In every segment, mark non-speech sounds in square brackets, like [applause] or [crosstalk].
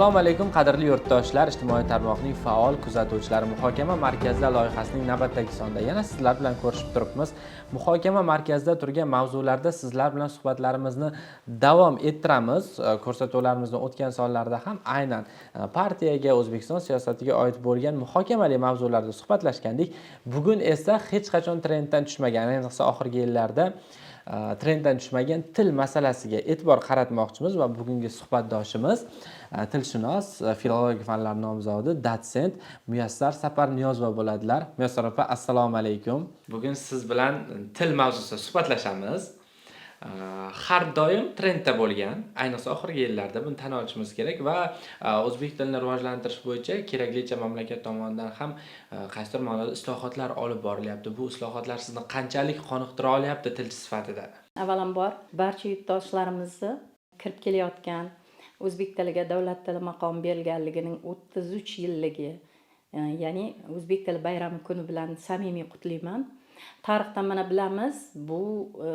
assalomu alaykum qadrli yurtdoshlar. Ijtimoiy tarmoqning faol kuzatuvchilari muhokama markazida loyihasining navbatdagi sonida yana sizlar bilan ko'rishib turibmiz. Muhokama markazida turgan mavzularda sizlar bilan suhbatlarimizni davom ettiramiz. Ko'rsatuvlarimizni o'tgan sonlarda ham aynan e, partiyaga o'zbekiston siyosatiga oid bo'lgan muhokamali mavzularda suhbatlashgandik. Bugun esa hech qachon trenddan tushmagan ayniqsa oxirgi yillarda Э, trenddan tushmagan til masalasiga e'tibor qaratmoqchimiz va bugungi suhbatdoshimiz e, tilshunos e, filologiya fanlari nomzodi dotsent muyassar safar niyozova bo'ladilar. Muyassar opa assalomu alaykum. Bugun siz bilan til mavzusida suhbatlashamiz. Э, har doim trendda bo'lgan ayniqsa oxirgi yillarda buni tan olishimiz kerak va e, o'zbek tilini rivojlantirish bo'yicha keraklicha mamlakat tomonidan ham e, qaysidir ma'noda islohotlar olib borilyapti. Bu islohotlar sizni qanchalik qoniqtira olyapti tilchi sifatida? Avvalambor barcha yurtdoshlarimizni kirib kelayotgan o'zbek tiliga davlat tili maqom berilganligining o'ttiz uch yilligi e, ya'ni o'zbek tili bayrami kuni bilan samimiy qutlayman. Tarixdan mana bilamiz bu e,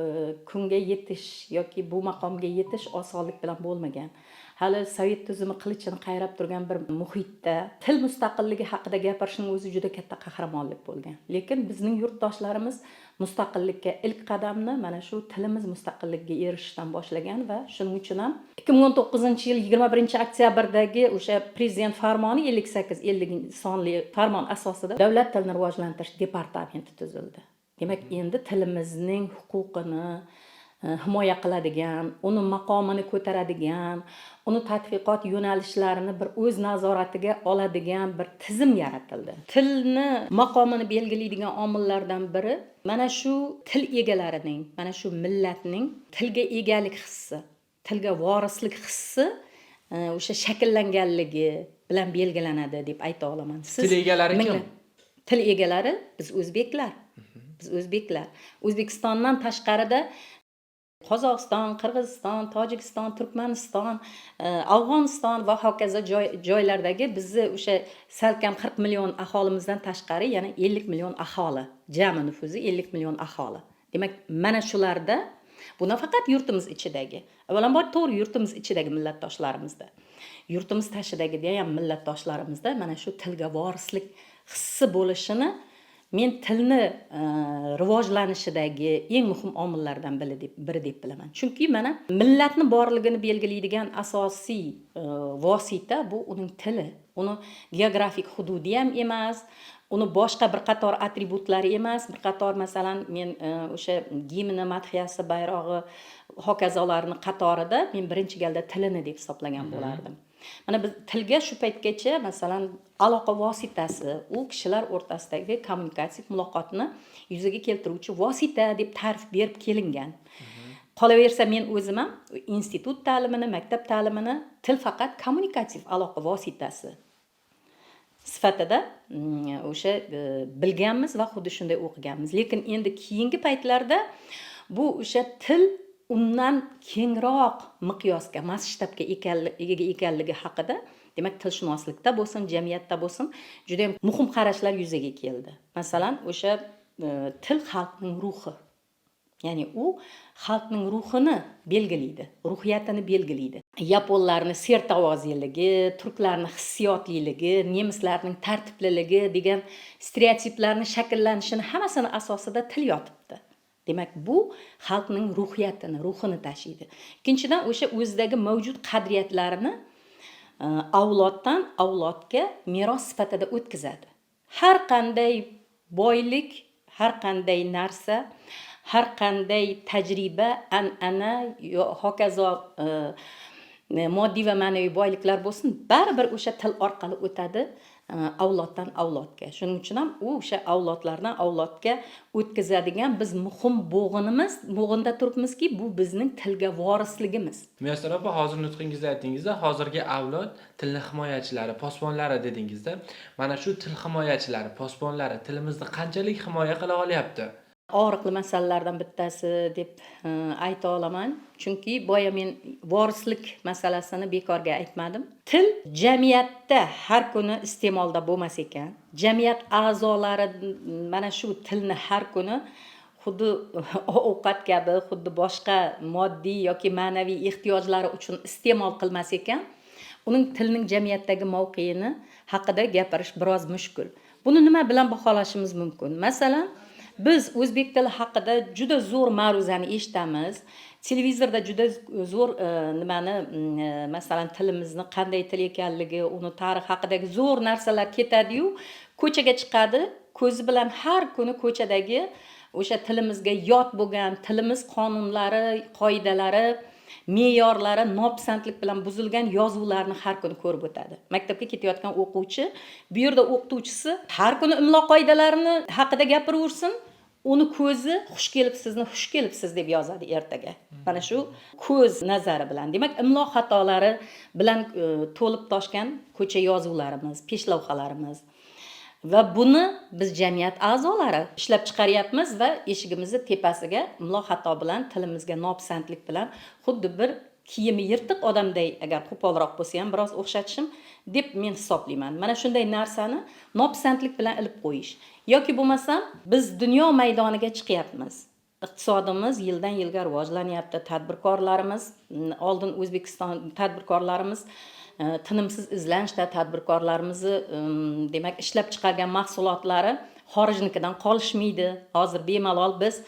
kunga yetish yoki bu maqomga yetish osonlik bilan bo'lmagan. Hali sovet tuzumi qilichini qayrab turgan bir muhitda til mustaqilligi haqida gapirishning o'zi juda katta qahramonlik bo'lgan. Lekin bizning yurtdoshlarimiz mustaqillikka ilk qadamni mana shu tilimiz mustaqilligiga erishishdan boshlagan va shuning uchun ham ikki ming o'n to'qqizinchi yil yigirma birinchi oktyabrdagi o'sha prezident farmoni ellik sakkiz ellik sonli farmon asosida davlat tilini rivojlantirish departamenti tuzildi. Demak endi tilimizning huquqini e, himoya qiladigan uni maqomini ko'taradigan uni tadqiqot yo'nalishlarini bir o'z nazoratiga oladigan bir tizim yaratildi. Tilni maqomini belgilaydigan omillardan biri mana shu til egalarining mana shu millatning tilga egalik hissi tilga vorislik hissi e, o'sha shakllanganligi bilan belgilanadi deb ayta olaman. Siz Til egalari kim? til egalari biz o'zbeklar biz o'zbeklar. O'zbekistondan tashqarida qozog'iston qirg'iziston tojikiston turkmaniston e, afg'oniston va hokazo joylardagi bizni o'sha salkam qirq million aholimizdan tashqari yana ellik million aholi jami nufuzi ellik million aholi. Demak mana shularda bu nafaqat yurtimiz ichidagi avvalambor to'g'ri yurtimiz ichidagi millatdoshlarimizda. Yurtimiz tashidagida ham millatdoshlarimizda mana shu tilga vorislik hissi bo'lishini men tilni e, rivojlanishidagi eng muhim omillardan biri deb bilaman. Chunki mana millatni borligini belgilaydigan asosiy e, vosita bu uning tili. Uni geografik hududi ham emas uni boshqa bir qator atributlari emas. Bir qator masalan men e, o'sha gimni madhiyasi bayrog'i hokazolarni qatorida men birinchi galda tilini deb hisoblagan bo'lardim mana biz tilga shu paytgacha masalan aloqa vositasi u kishilar o'rtasidagi kommunikativ muloqotni yuzaga keltiruvchi vosita deb ta'rif berib kelingan. Qolaversa men o'zim ham institut ta'limini maktab ta'limini til faqat kommunikativ aloqa vositasi sifatida mm, o'sha e, bilganmiz va xuddi shunday o'qiganmiz. Lekin endi keyingi paytlarda bu o'sha til undan kengroq miqyosga masshtabga ega ekanligi haqida demak tilshunoslikda bo'lsin jamiyatda bo'lsin juda yam muhim qarashlar yuzaga keldi. Masalan o'sha e, til xalqning ruhi. Ya'ni u xalqning ruhini belgilaydi ruhiyatini belgilaydi. Yaponlarni sertovozligi turklarni hissiyotliligi nemislarning tartibliligi degan stereotiplarni shakllanishini hammasini asosida til yotibdi. Demak bu xalqning ruhiyatini ruhini tashiydi. Ikkinchidan o'sha o'zidagi mavjud qadriyatlarini e, avloddan avlodga meros sifatida o'tkazadi. Har qanday boylik har qanday narsa har qanday tajriba an'ana yo hokazo e, e, moddiy va ma'naviy boyliklar bo'lsin baribir o'sha til orqali o'tadi. Э, avloddan avlodga. Shuning uchun ham u o'sha avlodlardan avlodga o'tkazadigan biz muhim bo'g'inimiz bo'g'inda turibmizki bu bizning tilga vorisligimiz. Muyassar opa hozir nutqingizda aytdingizda hozirgi avlod tilni himoyachilari posbonlari dedingizda. Mana shu til himoyachilari posbonlari tilimizni qanchalik himoya qila olyapti? Og'riqli masalalardan bittasi deb e, ayta olaman. Chunki boya men vorislik masalasini bekorga aytmadim. Til jamiyatda har kuni iste'molda bo'lmas ekan. Jamiyat a'zolari mana shu tilni har kuni xuddi [laughs] ovqat kabi xuddi boshqa moddiy yoki ma'naviy ehtiyojlari uchun iste'mol qilmas ekan. Uning tilning jamiyatdagi mavqeini haqida gapirish biroz mushkul. Buni nima bilan baholashimiz mumkin? Masalan biz o'zbek tili haqida juda zo'r ma'ruzani eshitamiz. Televizorda juda zo'r e, nimani mm, e, masalan tilimizni qanday til ekanligi uni tarixi haqidagi zo'r narsalar ketadiyu ko'chaga chiqadi ko'zi bilan har kuni ko'chadagi o'sha tilimizga yot bo'lgan tilimiz qonunlari qoidalari me'yorlari nopisandlik bilan buzilgan yozuvlarni har kuni ko'rib o'tadi. Maktabga ketayotgan o'quvchi bu yerda o'qituvchisi har kuni imlo qoidalarini haqida gapiraversin uni ko'zi xush kelibsizni xush kelibsiz deb yozadi ertaga. Mana shu ko'z nazari bilan. Demak imlo xatolari bilan e, to'lib toshgan ko'cha yozuvlarimiz peshlavhalarimiz va buni biz jamiyat a'zolari ishlab chiqaryapmiz va eshigimizni tepasiga imlo xato bilan tilimizga nopisandlik bilan xuddi bir kiyimi yirtiq odamday agar qo'polroq bo'lsa ham biroz o'xshatishim deb men hisoblayman. Mana shunday narsani nopisandlik bilan ilib qo'yish. Yoki bo'lmasam biz dunyo maydoniga chiqyapmiz. Iqtisodimiz yildan yilga rivojlanyapti. Tadbirkorlarimiz oldin o'zbekiston tadbirkorlarimiz e, tinimsiz izlanishda tadbirkorlarimizni demak ishlab chiqargan mahsulotlari xorijnikidan qolishmaydi. Hozir bemalol biz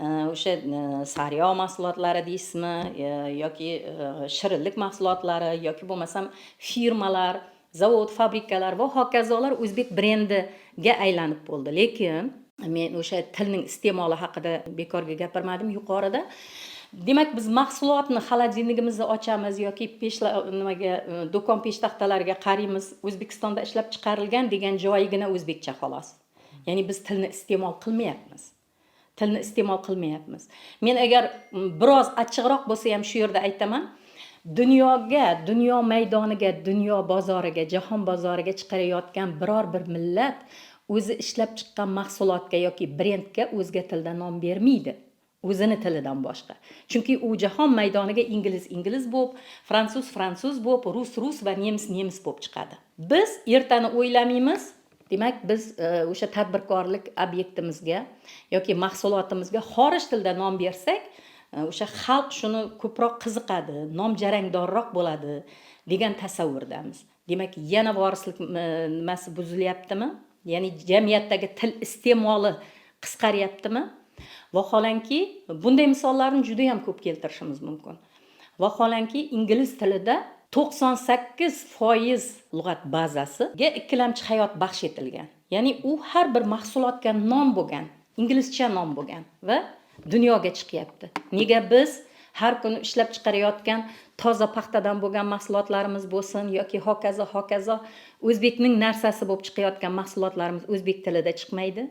Э, o'sha э, sariyog' mahsulotlari deysizmi e, yoki e, shirinlik mahsulotlari yoki bo'lmasam firmalar zavod fabrikalar va hokazolar o'zbek brendiga aylanib bo'ldi. Lekin men o'sha tilning iste'moli haqida bekorga gapirmadim yuqorida. Demak biz mahsulotni xolodilnigimizni ochamiz yoki peshla nimaga e, do'kon peshtaxtalariga qaraymiz o'zbekistonda ishlab chiqarilgan degan joyigina o'zbekcha xolos. Ya'ni biz tilni iste'mol qilmayapmiz. Tilni iste'mol qilmayapmiz. Men agar biroz achchiqroq bo'lsa ham shu yerda aytaman dunyoga dunyo maydoniga dunyo bozoriga jahon bozoriga chiqarayotgan biror bir millat o'zi ishlab chiqqan mahsulotga yoki brendga o'zga tilda nom bermaydi. O'zini tilidan boshqa. Chunki u jahon maydoniga ingliz ingliz bo'lib fransuz fransuz bo'lib rus rus va nemis nemis bo'lib chiqadi. Biz ertani o'ylamaymiz demak biz e, o'sha tadbirkorlik obyektimizga yoki mahsulotimizga xorij tilida nom bersak e, o'sha xalq shuni ko'proq qiziqadi nom jarangdorroq bo'ladi degan tasavvurdamiz. Demak yana vorislik nimasi buzilyaptimi? Ya'ni jamiyatdagi til iste'moli qisqaryaptimi? Vaholanki bunday misollarni juda yam ko'p keltirishimiz mumkin. Vaholanki ingliz tilida to'qson sakkiz foiz lug'at bazasiga ikkilamchi hayot baxsh etilgan. Ya'ni u har bir mahsulotga nom bo'lgan inglizcha nom bo'lgan va dunyoga chiqyapti. Nega biz har kuni ishlab chiqarayotgan toza paxtadan bo'lgan mahsulotlarimiz bo'lsin yoki hokazo hokazo o'zbekning narsasi bo'lib chiqayotgan mahsulotlarimiz o'zbek tilida chiqmaydi?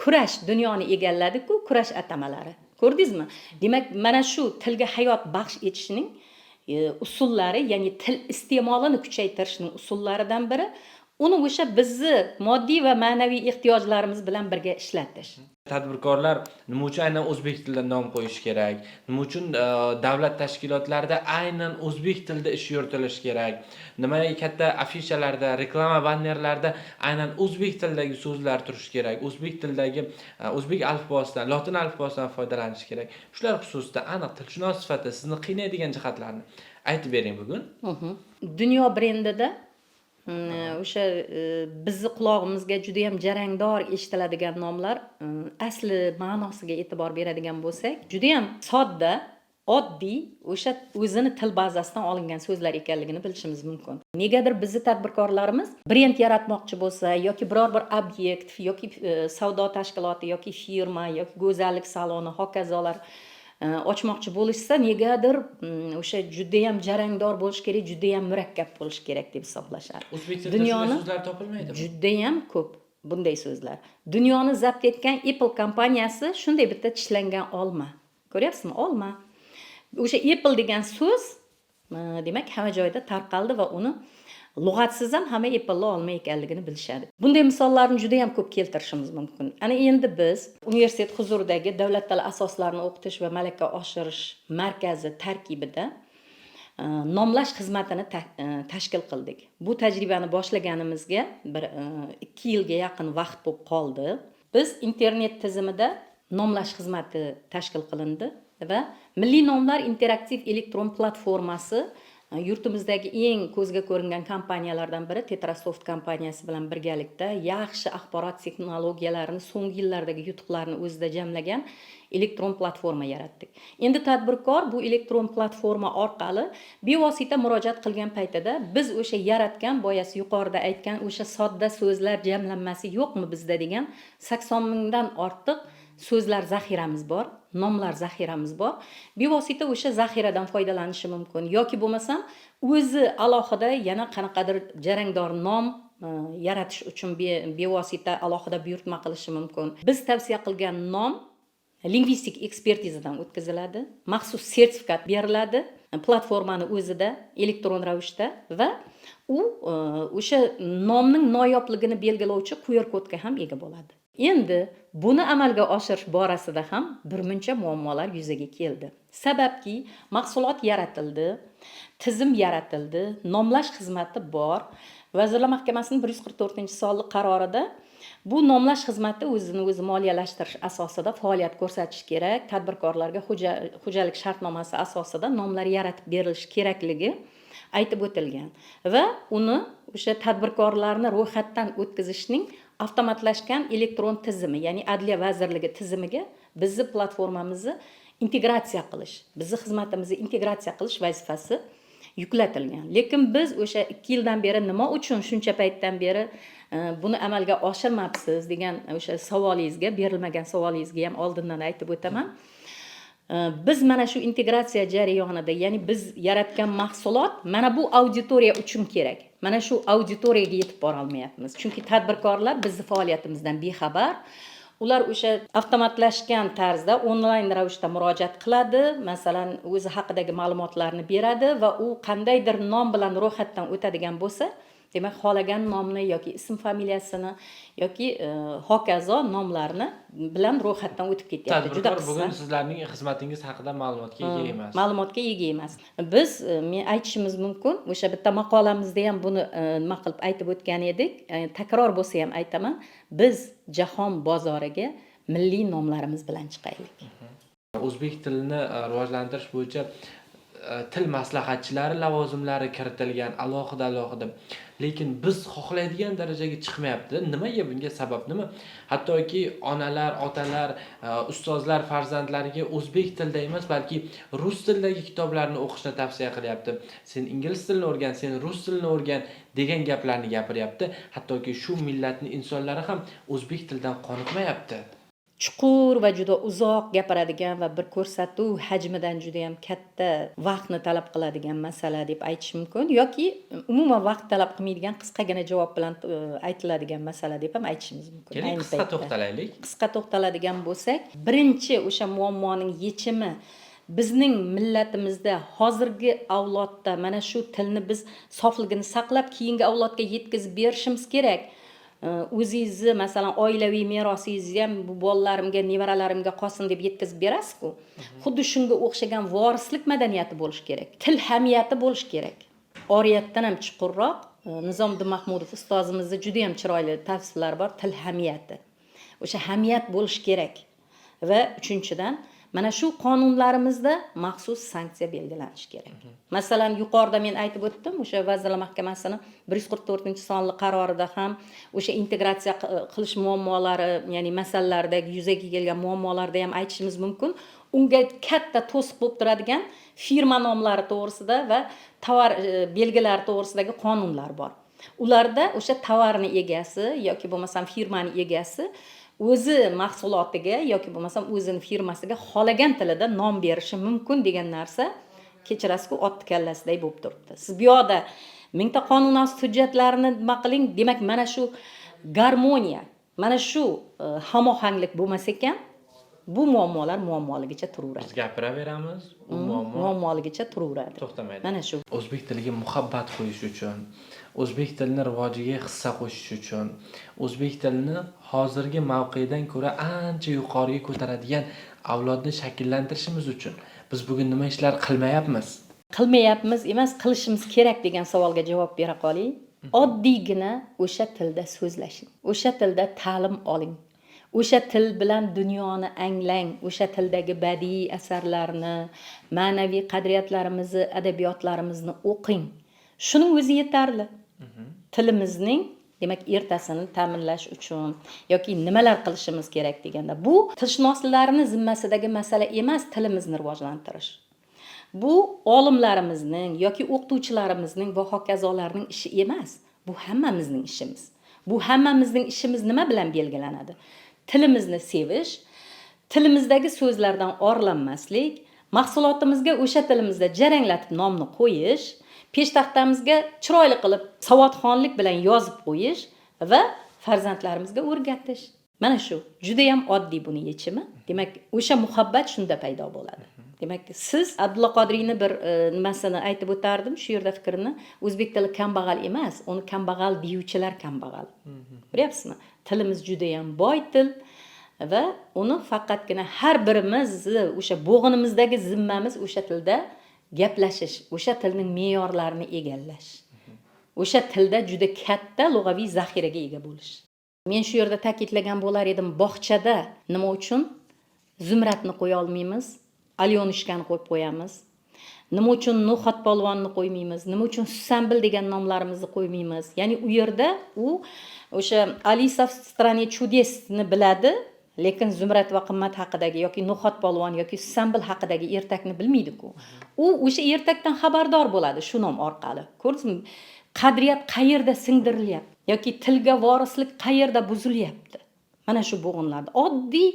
Kurash dunyoni egalladiku kurash atamalari. Ko'rdingizmi? Demak mana shu tilga hayot baxsh etishning usullari ya'ni til iste'molini kuchaytirishning usullaridan biri uni o'sha bizni moddiy va ma'naviy ehtiyojlarimiz bilan birga ishlatish. Tadbirkorlar nima uchun aynan o'zbek tilida nom qo'yish kerak? Nima uchun e, davlat tashkilotlarida aynan o'zbek tilida ish yuritilishi kerak? Nima katta afishalarda reklama bannerlarda aynan o'zbek tilidagi so'zlar turishi kerak? O'zbek tilidagi e, o'zbek alifbosidan lotin alifbosidan foydalanish kerak? Shular xususida aniq tilshunos sifatida sizni qiynaydigan jihatlarni aytib bering bugun. Mhm. dunyo brendida o'sha e, bizni qulog'imizga juda yam jarangdor eshitiladigan nomlar e, asli ma'nosiga e'tibor beradigan bo'lsak juda yam sodda oddiy o'sha o'zini til bazasidan olingan so'zlar ekanligini bilishimiz mumkin. Negadir bizni tadbirkorlarimiz brend yaratmoqchi bo'lsa yoki biror bir obyekt yoki e, savdo tashkiloti yoki firma yoki go'zallik saloni hokazolar ochmoqchi bo'lishsa negadir o'sha judayam jarangdor bo'lishi kerak judayam murakkab bo'lishi kerak deb hisoblashadi o'zbek tilida Dunyoni- so'zlar topilmaydimi judayam ko'p bunday so'zlar dunyoni zabt etgan apple kompaniyasi shunday bitta tishlangan olma ko'ryapsizmi olma o'sha apple degan so'z demak hamma joyda tarqaldi va uni lug'atsiz ham hamma apple'ni olma ekanligini bilishadi. Bunday misollarni juda yam ko'p keltirishimiz mumkin. Ana endi biz universitet huzuridagi davlat tili asoslarini o'qitish va malaka oshirish markazi tarkibida e, nomlash xizmatini ta- e, tashkil qildik. Bu tajribani boshlaganimizga bir e, ikki yilga yaqin vaqt bo'lib qoldi. Biz internet tizimida nomlash xizmati tashkil qilindi va milliy nomlar interaktiv elektron platformasi yurtimizdagi eng ko'zga ko'ringan kompaniyalardan biri tetrasoft kompaniyasi bilan birgalikda yaxshi axborot texnologiyalarini so'nggi yillardagi yutuqlarni o'zida jamlagan elektron platforma yaratdik. Endi tadbirkor bu elektron platforma orqali bevosita murojaat qilgan paytida biz o'sha yaratgan boyasi yuqorida aytgan o'sha sodda so'zlar jamlanmasi yo'qmi bizda degan sakson mingdan ortiq so'zlar zaxiramiz bor nomlar zaxiramiz bor. Bevosita o'sha zaxiradan foydalanishi mumkin. Yoki bo'lmasam o'zi alohida yana qanaqadir jarangdor nom e, yaratish uchun bevosita alohida buyurtma qilishi mumkin. Biz tavsiya qilgan nom lingvistik ekspertizadan o'tkaziladi maxsus sertifikat beriladi platformani o'zida elektron ravishda va u e, o'sha nomning noyobligini belgilovchi qr kodga ham ega bo'ladi. Endi buni amalga oshirish borasida ham birmuncha muammolar yuzaga keldi. Sababki mahsulot yaratildi tizim yaratildi nomlash xizmati bor. Vazirlar mahkamasining bir yuz qirq to'rtinchi sonli qarorida bu nomlash xizmati o'zini o'zi moliyalashtirish asosida faoliyat ko'rsatish kerak. Tadbirkorlarga xo'jalik shartnomasi asosida nomlar yaratib berilishi kerakligi aytib o'tilgan. Va uni o'sha tadbirkorlarni ro'yxatdan o'tkazishning avtomatlashgan elektron tizimi ya'ni adliya vazirligi tizimiga bizni platformamizni integratsiya qilish bizni xizmatimizni integratsiya qilish vazifasi yuklatilgan. Lekin biz o'sha ikki yildan beri nima uchun shuncha paytdan beri e, buni amalga oshirmabsiz degan o'sha savolingizga berilmagan savolingizga ham oldindan aytib o'taman. Biz mana shu integratsiya jarayonida ya'ni biz yaratgan mahsulot mana bu auditoriya uchun kerak. Mana shu auditoriyaga yetib borolmayapmiz chunki tadbirkorlar bizni faoliyatimizdan bexabar. Ular o'sha avtomatlashgan tarzda onlayn ravishda murojaat qiladi masalan o'zi haqidagi ma'lumotlarni beradi va u qandaydir nom bilan ro'yxatdan o'tadigan bo'lsa demak xohlagan nomni yoki ism familiyasini yoki e, hokazo nomlarni bilan ro'yxatdan o'tib ketyapti. Juda qisqa. bugun sizlarning xizmatingiz haqida ma'lumotga ega emas. ma'lumotga ega emas. Biz e, men aytishimiz mumkin o'sha bitta maqolamizda ham buni e, nima qilib aytib o'tgan edik takror bo'lsa ham aytaman biz jahon bozoriga milliy nomlarimiz bilan chiqaylik. O'zbek tilini rivojlantirish bo'yicha E, til maslahatchilari lavozimlari kiritilgan alohida alohida. Lekin biz xohlaydigan darajaga chiqmayapti. Nimaga bunga sabab? Nima? Hattoki onalar otalar e, ustozlar farzandlariga o'zbek tilida emas balki rus tilidagi kitoblarni o'qishni tavsiya qilyapti. Sen ingliz tilini o'rgan sen rus tilini o'rgan degan gaplarni gapiryapti. Hattoki shu millatni insonlari ham o'zbek tilidan qoniqmayapti. Chuqur va juda uzoq gapiradigan va bir ko'rsatuv hajmidan juda yam katta vaqtni talab qiladigan masala deb aytish mumkin yoki umuman vaqt talab qilmaydigan qisqagina javob bilan e, aytiladigan masala deb ham aytishimiz mumkin keling qisqa to'xtalaylik. Qisqa to'xtaladigan bo'lsak birinchi o'sha muammoning yechimi bizning millatimizda hozirgi avlodda mana shu tilni biz sofligini saqlab keyingi avlodga yetkazib berishimiz kerak o'zingizni masalan oilaviy merosingizni ham bu bolalarimga nevaralarimga qolsin deb yetkazib berasiz-ku. Xuddi shunga o'xshagan vorislik madaniyati bo'lishi kerak til hamiyati bo'lishi kerak. Oriyatdan ham chuqurroq e, nizomdin mahmudov ustozimizni juda yam chiroyli tavsiflari bor til hamiyati. O'sha hamiyat bo'lishi kerak. Va uchinchidan mana shu qonunlarimizda maxsus sanksiya belgilanishi kerak. Masalan yuqorida men aytib o'tdim o'sha vazirlar mahkamasini bir yuz qirq to'rtinchi sonli qarorida ham o'sha integratsiya qi- qilish muammolari ya'ni masalalaridagi yuzaga kelgan muammolarda ham aytishimiz mumkin. Unga katta to'siq bo'lib turadigan firma nomlari to'g'risida va tovar e, belgilari to'g'risidagi qonunlar bor. Ularda o'sha tovarni egasi yoki bo'lmasam firmani egasi o'zi mahsulotiga yoki bo'lmasam o'zini firmasiga xohlagan tilida nom berishi mumkin degan narsa kechirasiz-ku otni kallasiday bo'lib turibdi. Siz bu yoqda mingta qonunosti hujjatlarini hujjatlarni nima qiling? Demak mana shu garmoniya mana shu e, hamohanglik bo'lmas ekan. Bu muammolar muammoligicha biz turaveradi gapiraveramiz u muammo muammoligicha turaveradi. To'xtamaydi. Mana shu. O'zbek tiliga muhabbat qo'yish uchun o'zbek tilini rivojiga hissa qo'shish uchun o'zbek tilini hozirgi mavqedan ko'ra ancha yuqoriga ko'taradigan avlodni shakllantirishimiz uchun biz bugun nima ishlar qilmayapmiz? Qilmayapmiz emas qilishimiz kerak degan savolga javob bera qoling. Oddiygina o'sha tilda so'zlashing o'sha tilda ta'lim oling o'sha til bilan dunyoni anglang o'sha tildagi badiiy asarlarni ma'naviy qadriyatlarimizni adabiyotlarimizni o'qing. Shuning o'zi yetarli. Tilimizning demak ertasini ta'minlash uchun yoki nimalar qilishimiz kerak deganda bu tilshunoslarni zimmasidagi masala emas tilimizni rivojlantirish. Bu olimlarimizning yoki o'qituvchilarimizning va hokazolarning ishi emas bu hammamizning ishimiz. Bu hammamizning ishimiz nima bilan belgilanadi tilimizni sevish tilimizdagi so'zlardan orlanmaslik mahsulotimizga o'sha tilimizda jaranglatib nomni qo'yish peshtaxtamizga chiroyli qilib savodxonlik bilan yozib qo'yish va farzandlarimizga o'rgatish. Mana shu judayam oddiy buni yechimi. Demak o'sha muhabbat shunda paydo bo'ladi. Demak siz abdulla qodiriyni bir e, nimasini aytib o'tardim shu yerda fikrini o'zbek tili kambag'al emas uni kambag'al deyuvchilar kambag'al. Ko'ryapsizmi tilimiz judayam boy til va uni faqatgina har birimizni o'sha bo'g'inimizdagi zimmamiz o'sha tilda gaplashish o'sha tilning me'yorlarini egallash. O'sha tilda juda katta lug'aviy zaxiraga ega bo'lish. Men shu yerda ta'kidlagan bo'lar edim bog'chada nima uchun zumradni qo'ya olmaymiz alyonishkani qo'yib qo'yamiz. Nima uchun no'xat polvonni qo'ymaymiz? Nima uchun susambil degan nomlarimizni qo'ymaymiz? Ya'ni u yerda u o'sha alisa в стране чудесni biladi lekin zumrat va qimmat haqidagi yoki no'xat polvon yoki susambil haqidagi ertakni bilmaydiku. U o'sha ertakdan xabardor bo'ladi shu nom orqali. Ko'rdingizmi qadriyat qayerda singdirilyapti yoki tilga vorislik qayerda buzilyapti? Mana shu bo'g'inlarda oddiy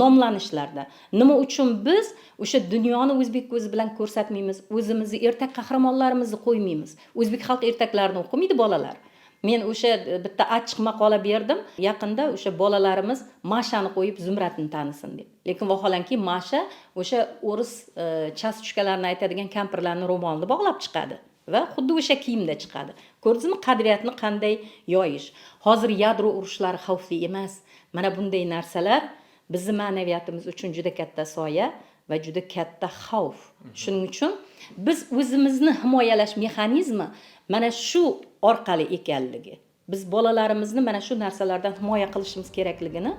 nomlanishlarda. Nima uchun biz o'sha dunyoni o'zbek ko'zi bilan ko'rsatmaymiz o'zimizni ertak qahramonlarimizni qo'ymaymiz? O'zbek xalq ertaklarini o'qimaydi bolalar. Men o'sha bitta achchiq maqola berdim. Yaqinda o'sha bolalarimiz mashani qo'yib zumratni tanisin deb. Lekin vaholanki masha o'sha o'ris e, aytadigan kampirlarni ro'molini bog'lab chiqadi va xuddi o'sha kiyimda chiqadi. Ko'rdingizmi qadriyatni qanday yoyish? Hozir yadro urushlari xavfli emas. Mana bunday narsalar bizni ma'naviyatimiz uchun juda katta soya va juda katta xavf. Shuning uchun biz o'zimizni himoyalash mexanizmi mana shu orqali ekanligi biz bolalarimizni mana shu narsalardan himoya qilishimiz kerakligini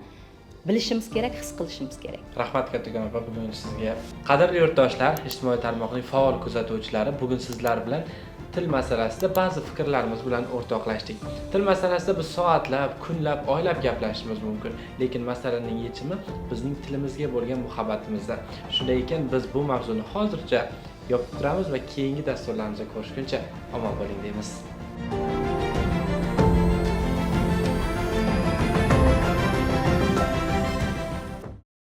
bilishimiz kerak his qilishimiz kerak. Rahmat kattakon opa bugun sizga qadrli yurtdoshlar ijtimoiy tarmoqning faol kuzatuvchilari bugun sizlar bilan til masalasida ba'zi fikrlarimiz bilan o'rtoqlashdik. Til masalasida biz soatlab kunlab oylab gaplashishimiz mumkin lekin masalaning yechimi bizning tilimizga bo'lgan muhabbatimizda. Shunday ekan biz bu mavzuni hozircha yopib turamiz va keyingi dasturlarimizda ko'rishguncha omon bo'ling deymiz.